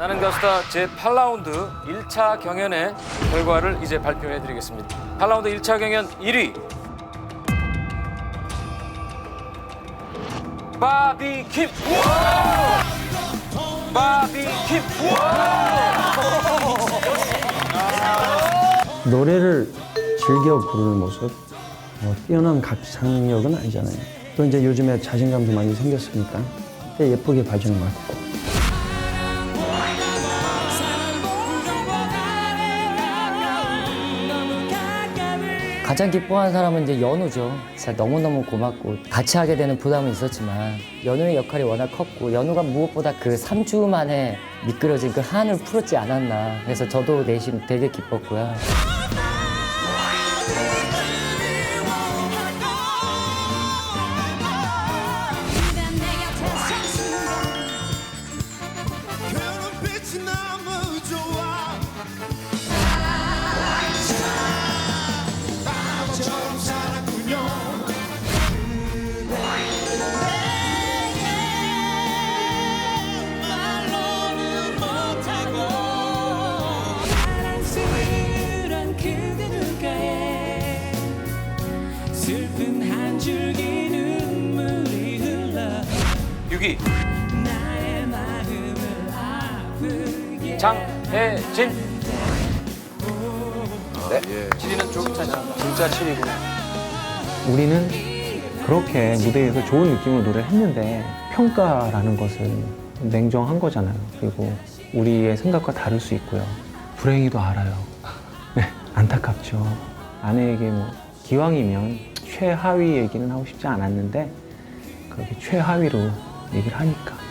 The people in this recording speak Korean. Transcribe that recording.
나는 가수다. 제8라운드 1차 경연의 결과를 이제 발표해 드리겠습니다. 8라운드 1차 경연 1위. 바비킴. 바비킴. 노래를 즐겨 부르는 모습, 뭐 뛰어난 가창력은 아니잖아요. 또 이제 요즘에 자신감도 많이 생겼으니까 예쁘게 봐주는 것 같아 가장 기뻐하는 사람은 이제 연우죠. 진짜 너무너무 고맙고 같이 하게 되는 부담은 있었지만 연우의 역할이 워낙 컸고 연우가 무엇보다 그 3주 만에 미끄러진 그 한을 풀었지 않았나. 그래서 저도 내심 되게 기뻤고요. 너무 좋아 슬픈 한 줄기 눈물이 흘러 6위 나의 마음을 아프게 장혜진 네 7위는 조기찬이랍니다 진짜 7위구나 우리는 그렇게 무대에서 좋은 느낌으로 노래를 했는데 평가라는 것은 냉정한 거잖아요. 그리고 우리의 생각과 다를 수 있고요. 불행히도 알아요. 네, 안타깝죠. 아내에게 뭐 기왕이면 최하위 얘기는 하고 싶지 않았는데 그렇게 최하위로 얘기를 하니까